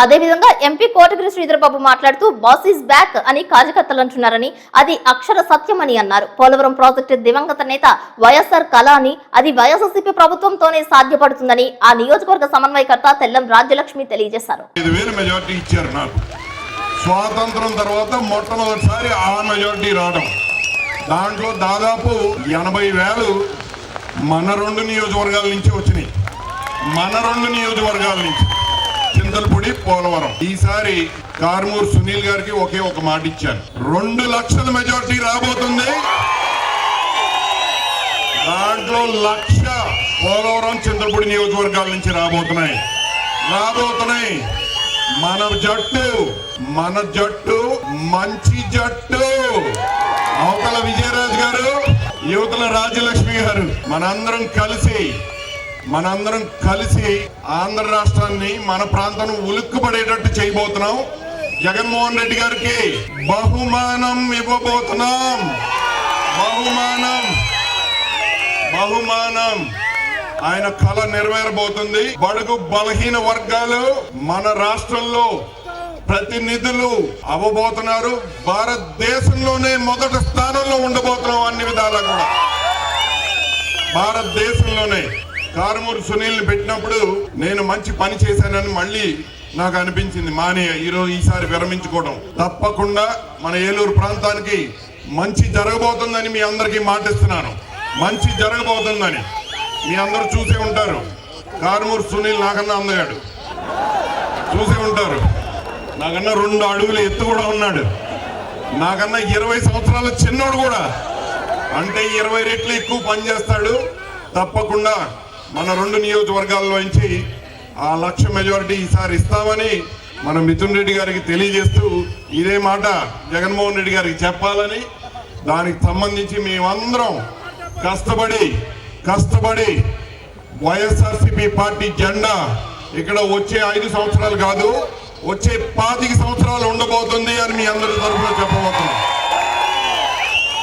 అదేవిధంగా ఎంపీ కోటగిరి శ్రీధరబాబు మాట్లాడుతూ boss is back అని కార్యకర్తలు అంటున్నారని అది అక్షర సత్యమని అన్నారు. పోలవరం ప్రాజెక్టు దివంగత నేత వైఎస్ఆర్ కళ అని అది వైఎస్ఆర్సీపీ ప్రభుత్వంతోనే సాధ్యపడుతుందని ఆ నియోజకవర్గ సమన్వయకర్త తెల్లం రాజ్యలక్ష్మి తెలియజేశారు. స్వాతంత్రం తర్వాత మొట్టమొదటిసారి ఆ మెజార్టీ రావడం. దాంట్లో దాదాపు ఎనభై వేలు మన రెండు నియోజకవర్గాల నుంచి వచ్చినాయి. మన రెండు నియోజకవర్గాల నుంచి. చింతలపూడి పోలవరం. ఈసారి కార్మూర్ సునీల్ గారికి ఒకే ఒక మాట ఇచ్చాను. రెండు లక్షల మెజార్టీ రాబోతుంది. దాంట్లో లక్ష పోలవరం చింతలపూడి నియోజకవర్గాల నుంచి రాబోతున్నాయి. రాబోతున్నాయి మన జట్టు మన జట్టు మంచి జట్టు. అవతల విజయరాజు గారు యువతల రాజ్యలక్ష్మి గారు మనందరం కలిసి మనందరం కలిసి ఆంధ్ర రాష్ట్రాన్ని మన ప్రాంతం ఉలుక్కుపడేటట్టు చేయబోతున్నాం. జగన్మోహన్ రెడ్డి గారికి బహుమానం ఇవ్వబోతున్నాం. బహుమానం. బహుమానం. ఆయన కళ నెరవేరబోతుంది. బడుగు బలహీన వర్గాలు మన రాష్ట్రంలో ప్రతినిధులు అవ్వబోతున్నారు. భారతదేశంలోనే మొదటి స్థానంలో ఉండబోతున్నాం అన్ని విధాలా కూడా. భారతదేశంలోనే. కారుమూరు సునీల్ని పెట్టినప్పుడు నేను మంచి పని చేశానని మళ్ళీ నాకు అనిపించింది. మానే ఈరోజు ఈసారి విరమించుకోవడం. తప్పకుండా మన ఏలూరు ప్రాంతానికి మంచి జరగబోతుందని మీ అందరికీ మాటిస్తున్నాను. మంచి జరగబోతుందని. మీ అందరూ చూసే ఉంటారు. కారుమూరు సునీల్ నాకన్నా అందగాడు చూసే ఉంటారు. నాకన్నా రెండు అడుగులు ఎత్తు కూడా ఉన్నాడు. నాకన్నా ఇరవై సంవత్సరాల చిన్నోడు కూడా. అంటే ఇరవై రెట్లు ఎక్కువ పనిచేస్తాడు. తప్పకుండా మన రెండు నియోజకవర్గాల్లోంచి ఆ లక్ష మెజారిటీ ఈసారి ఇస్తామని మన మిథున్ రెడ్డి గారికి తెలియజేస్తూ ఇదే మాట జగన్మోహన్ రెడ్డి గారికి చెప్పాలని దానికి సంబంధించి మేమందరం కష్టపడి కష్టపడి వైఎస్ఆర్సీపీ పార్టీ జెండా ఇక్కడ వచ్చే ఐదు సంవత్సరాలు కాదు వచ్చే పాతిక సంవత్సరాలు